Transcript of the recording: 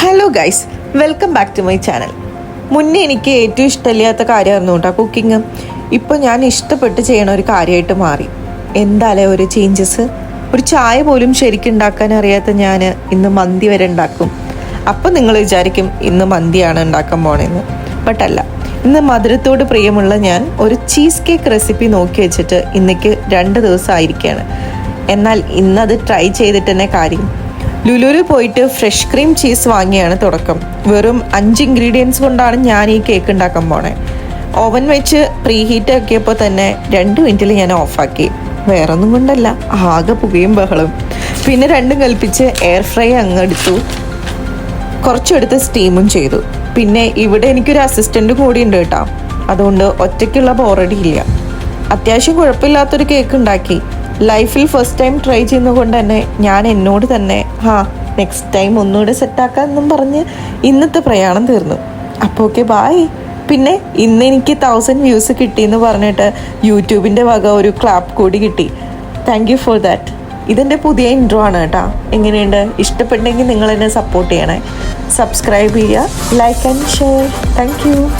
Hello guys welcome back to my channel മുന്നേ എനിക്ക് ഏറ്റവും ഇഷ്ടമില്ലാത്ത കാര്യമായിരുന്നു കേട്ടോ കുക്കിങ് ഇപ്പോൾ ഞാൻ ഇഷ്ടപ്പെട്ട് ചെയ്യണ ഒരു കാര്യമായിട്ട് മാറി. എന്താലേ ഒരു ചേഞ്ചസ് ഒരു ചായ പോലും ശരിക്കും ഉണ്ടാക്കാൻ അറിയാത്ത ഞാൻ ഇന്ന് മന്തി വരെ ഉണ്ടാക്കും. അപ്പം നിങ്ങൾ വിചാരിക്കും ഇന്ന് മന്തിയാണ് ഉണ്ടാക്കാൻ പോണേന്ന്. ബട്ട് അല്ല ഇന്ന് മധുരത്തോട് പ്രിയമുള്ള ഞാൻ ഒരു ചീസ് കേക്ക് റെസിപ്പി നോക്കി വെച്ചിട്ട് ഇന്നേക്ക് രണ്ട് ദിവസം ആയിരിക്കുകയാണ് എന്നാൽ ഇന്നത് ട്രൈ ചെയ്തിട്ട് തന്നെ കാര്യം. ലുലുവിൽ പോയിട്ട് ഫ്രഷ് ക്രീം ചീസ് വാങ്ങിയാണ് തുടക്കം. വെറും അഞ്ച് ഇൻഗ്രീഡിയൻസ് കൊണ്ടാണ് ഞാൻ ഈ കേക്ക് ഉണ്ടാക്കാൻ പോണേ. ഓവൻ വെച്ച് പ്രീ ഹീറ്റ് ആക്കിയപ്പോൾ തന്നെ രണ്ട് മിനിറ്റിൽ ഞാൻ ഓഫാക്കി വേറൊന്നും കൊണ്ടല്ല ആകെ പുകയും ബഹളും. പിന്നെ രണ്ടും കൽപ്പിച്ച് എയർ ഫ്രൈ അങ്ങ് എടുത്തു. കുറച്ചെടുത്ത് സ്റ്റീമും ചെയ്തു. പിന്നെ ഇവിടെ എനിക്കൊരു അസിസ്റ്റന്റ് കൂടി ഉണ്ട് കേട്ടോ. അതുകൊണ്ട് ഒറ്റയ്ക്കുള്ള ബോറടി ഇല്ല അത്യാവശ്യം കുഴപ്പമില്ലാത്തൊരു കേക്ക് ഉണ്ടാക്കി. ലൈഫിൽ ഫസ്റ്റ് ടൈം ട്രൈ ചെയ്യുന്നതുകൊണ്ട് തന്നെ ഞാൻ എന്നോട് തന്നെ ഹാ നെക്സ്റ്റ് ടൈം ഒന്നുകൂടെ സെറ്റാക്കാമെന്നും പറഞ്ഞ് ഇന്നത്തെ പ്രയാണം തീർന്നു. അപ്പോൾ ഓക്കെ ബായ് പിന്നെ ഇന്ന് എനിക്ക് തൗസൻഡ് വ്യൂസ് കിട്ടിയെന്ന് പറഞ്ഞിട്ട് യൂട്യൂബിന്റെ വക ഒരു ക്ലാപ്പ് കൂടി കിട്ടി. താങ്ക് യു ഫോർ ദാറ്റ് ഇതെന്റെ പുതിയ ഇൻട്രോ ആണ് കേട്ടോ. എങ്ങനെയുണ്ട്? ഇഷ്ടപ്പെട്ടെങ്കിൽ നിങ്ങൾ എന്നെ സപ്പോർട്ട് ചെയ്യണേ. സബ്സ്ക്രൈബ് ചെയ്യുക like and share thank you